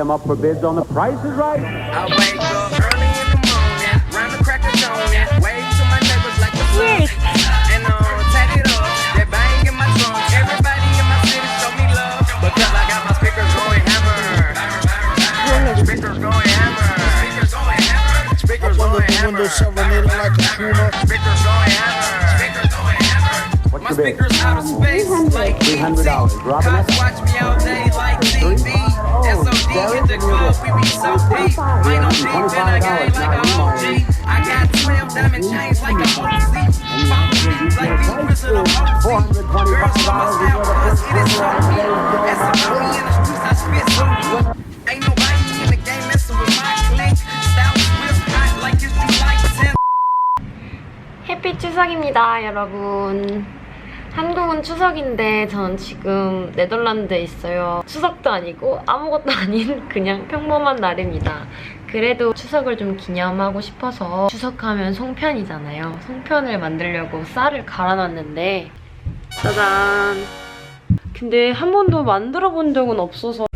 Come up for bids on the Price is Right. I wake up early in the morning, round the crack of dawn, wave to my neighbors like a sun. And uh, tat it up, they bang in my trunk. Everybody in my city show me love because I got my speakers going hammer. Speakers going hammer. Speakers going hammer. Speakers Up under going the hammer. window, serenading like a crooner. Speakers going hammer. Speakers going hammer. What's My the bid? speakers out of space like $300. ET. Robin, Cops watch me all day like TV. SOD hit the club, we be so deep. Ain't no deep in the game like a OG. I got 12 diamond chains like a OC. Phone beats like the wizard of OC. Girls from my style, cause it is so me. SOD in the streets, I spit so good. Ain't nobody in the game messing with my clique. Style swift, hot like it's July 10th. 해피 추석입니다, 여러분. 한국은 추석인데 저는 지금 네덜란드에 있어요. 추석도 아니고 아무것도 아닌 그냥 평범한 날입니다. 그래도 추석을 좀 기념하고 싶어서 추석하면 송편이잖아요. 송편을 만들려고 쌀을 갈아놨는데 짜잔. 근데 한 번도 만들어 본 적은 없어서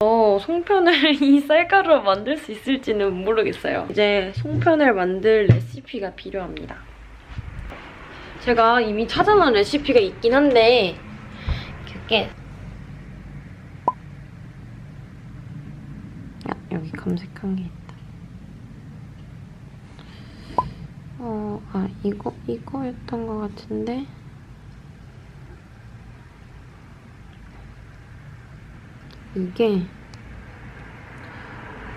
어, 송편을 이 쌀가루로 만들 수 있을지는 모르겠어요. 이제 송편을 만들 레시피가 필요합니다. 제가 이미 찾아놓은 레시피가 있긴 한데 그게 야, 여기 검색한 게 있다. 어, 아, 이거, 이거였던 것 같은데. 이게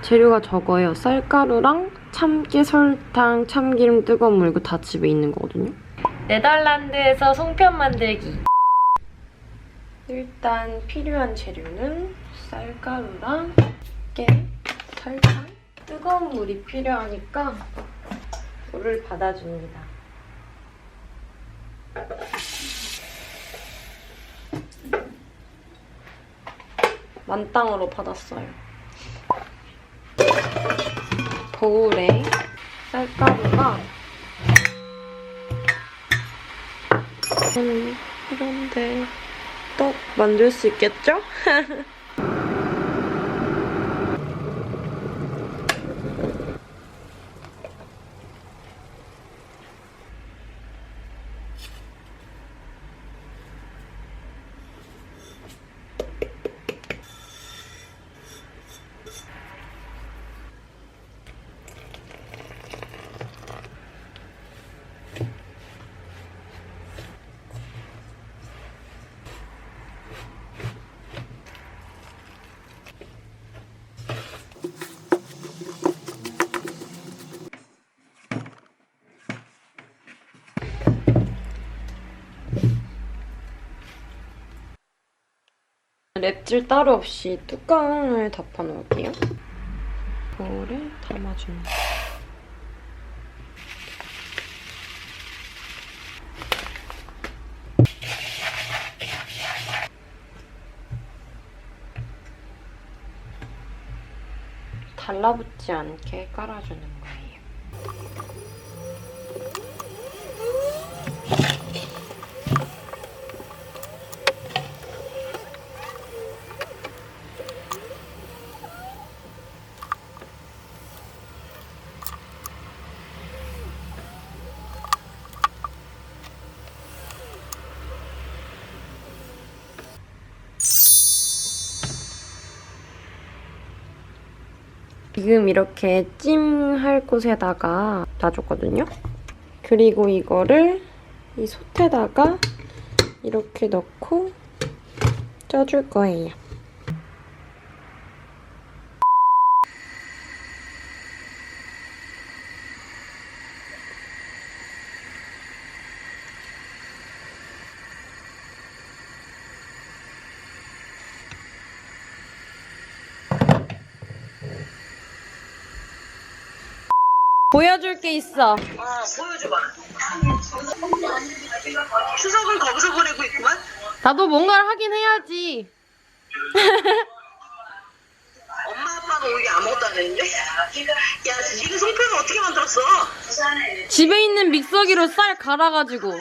재료가 적어요. 쌀가루랑 참깨, 설탕, 참기름, 뜨거운 물 이거 다 집에 있는 거거든요. 네덜란드에서 송편 만들기. 일단 필요한 재료는 쌀가루랑 깨, 설탕, 뜨거운 물이 필요하니까 물을 받아줍니다. 만땅으로 받았어요. 거울에 쌀가루가 음, 이런데 또 만들 수 있겠죠? 랩질 따로 없이 뚜껑을 덮어 놓을게요. 거울에 담아줍니다. 달라붙지 않게 깔아주는 거예요. 지금 이렇게 찜할 곳에다가 놔줬거든요. 그리고 이거를 이 솥에다가 이렇게 넣고 쪄줄 거예요. 보여줄 게 있어. 어, 보여줘봐. 추석을 거기서 보내고 있구만. 나도 뭔가를 하긴 해야지. 엄마 아빠는 오히려 아무것도 안 했는데. 야, 니네 송편을 어떻게 만들었어? 집에 있는 믹서기로 쌀 갈아가지고. 야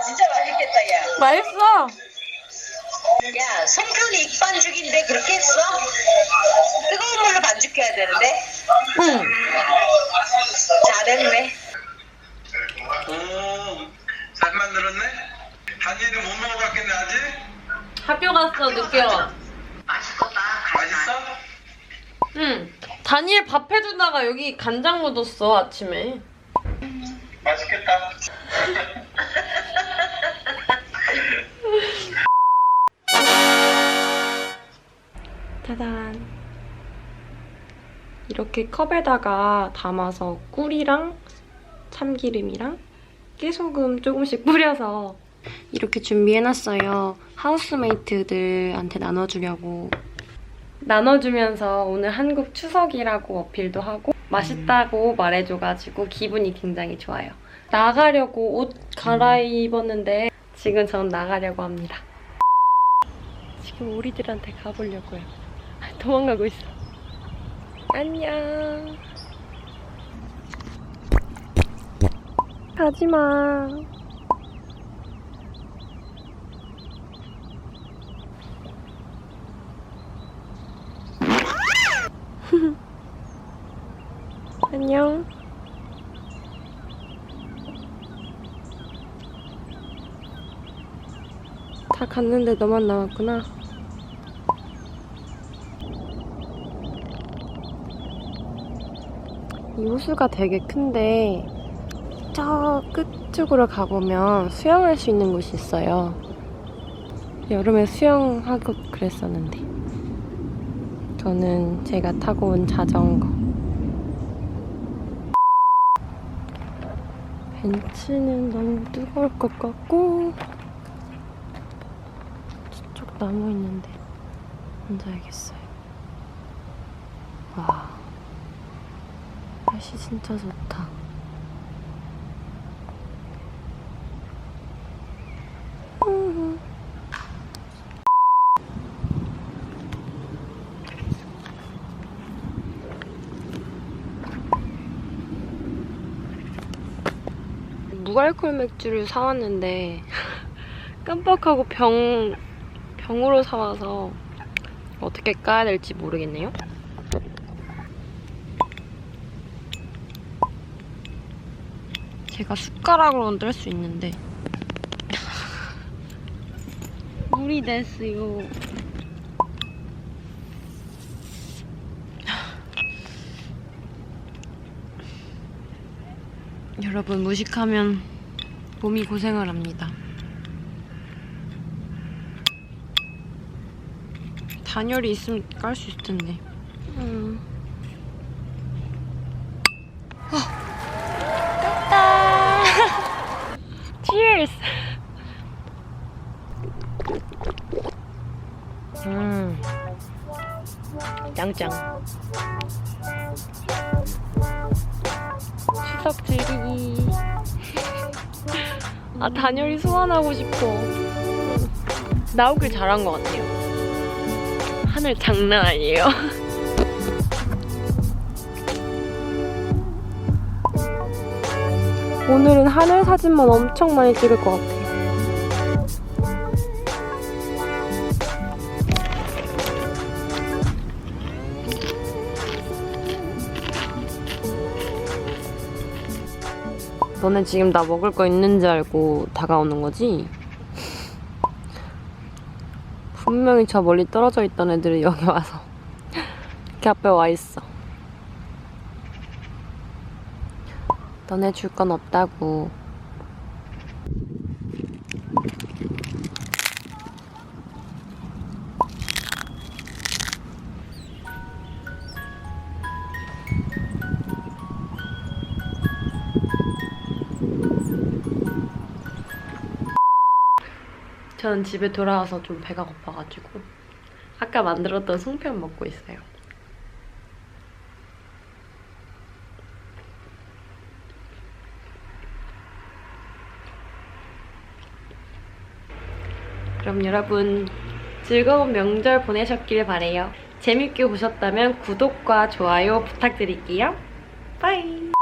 진짜 맛있겠다 야. 맛있어. 야 송편이 익반죽인데 그렇게 했어? 뜨거운 물로 반죽해야 되는데. 응. 잘했네. 오, 잘 만들었네? 한이는 못 먹어봤겠네, 아직? 학교 갔어 늦게 와. 맛있겠다. 맛있어? 응. 다니엘 밥 해주다가 여기 간장 묻었어 아침에. 맛있겠 이렇게 컵에다가 담아서 꿀이랑 참기름이랑 깨소금 조금씩 뿌려서 이렇게 준비해놨어요. 하우스메이트들한테 나눠주려고. 나눠주면서 오늘 한국 추석이라고 어필도 하고 맛있다고 말해줘가지고 기분이 굉장히 좋아요. 나가려고 옷 갈아입었는데 지금 전 나가려고 합니다. 지금 우리들한테 가보려고요. 도망가고 있어. 안녕. 가지마. 안녕. 다 갔는데 너만 남았구나. 이 호수가 되게 큰데 저 끝쪽으로 가보면 수영할 수 있는 곳이 있어요. 여름에 수영하고 그랬었는데 저는 제가 타고 온 자전거 벤츠는 너무 뜨거울 것 같고 저쪽 나무 있는데 앉아야겠어요. 와. 날씨 진짜 좋다. 음. 무알콜 맥주를 사왔는데 깜빡하고 병 병으로 사와서 어떻게 까야 될지 모르겠네요. 제가 숟가락으로는 뜰수 있는데 물이 됐어요. 여러분 무식하면 몸이 고생을 합니다. 단열이 있으면 깔 수 있을 텐데. 음. 짱짱. 추석 즐기기. 아, 단열이 소환하고 싶어. 나오길 잘한 것 같아요. 하늘 장난 아니에요. 오늘은 하늘 사진만 엄청 많이 찍을 것 같아 너네 지금 나 먹을 거 있는지 알고 다가오는 거지? 분명히 저 멀리 떨어져 있던 애들이 여기 와서 이렇게 앞에 와 있어. 너네 줄 건 없다고. 저는 집에 돌아와서 좀 배가 고파가지고 아까 만들었던 송편 먹고 있어요. 그럼 여러분 즐거운 명절 보내셨길 바래요. 재밌게 보셨다면 구독과 좋아요 부탁드릴게요. 빠이.